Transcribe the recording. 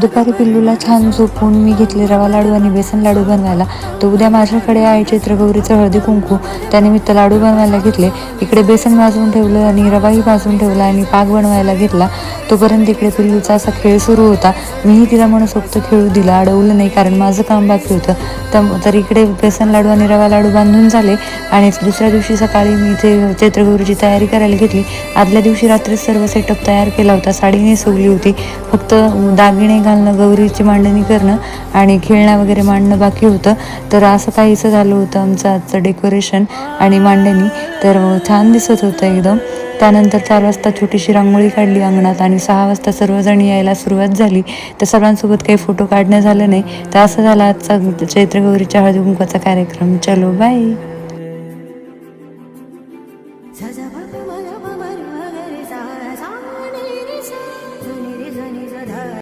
दुपारी पिल्लूला छान झोपून मी घेतले रवा लाडू आणि बेसन लाडू बनवायला. तो उद्या माझ्याकडे आहे चित्रगौरीचं हळदी कुंकू. त्यानिमित्त लाडू बनवायला घेतले. इकडे बेसन भाजून ठेवलं आणि रवाही भाजून ठेवला आणि पाक बनवायला घेतला. तोपर्यंत इकडे पिल्लूचा असा खेळ सुरू होता. मीही तिला मनसोक्त खेळू दिला. अडवलं नाही कारण माझं काम बाकी होतं. तर तर इकडे बेसन लाडू आणि रवा लाडू बांधून झाले आणि दुसऱ्या दिवशी सकाळी मी इथे चैत्रगौरीची तयारी करायला घेतली. आदल्या दिवशी रात्री सर्व सेटअप तयार केला होता. साडी नेसवली होती. फक्त दागिने घालणं गौरीची मांडणी करणं आणि खेळणं वगैरे मांडणं बाकी होतं. तर असं काहीसं झालं होतं आमचं आजचं डेकोरेशन आणि मांडणी. तर छान दिसत होतं एकदम. त्यानंतर चार वाजता छोटीशी रांगोळी काढली अंगणात आणि सहा वाजता सर्वजण यायला सुरुवात झाली. तर सर्वांसोबत काही फोटो काढणं झालं नाही. तर असं झाला आजचा चैत्र गौरीच्या हळदीकुंकाचा कार्यक्रम. चलो बाय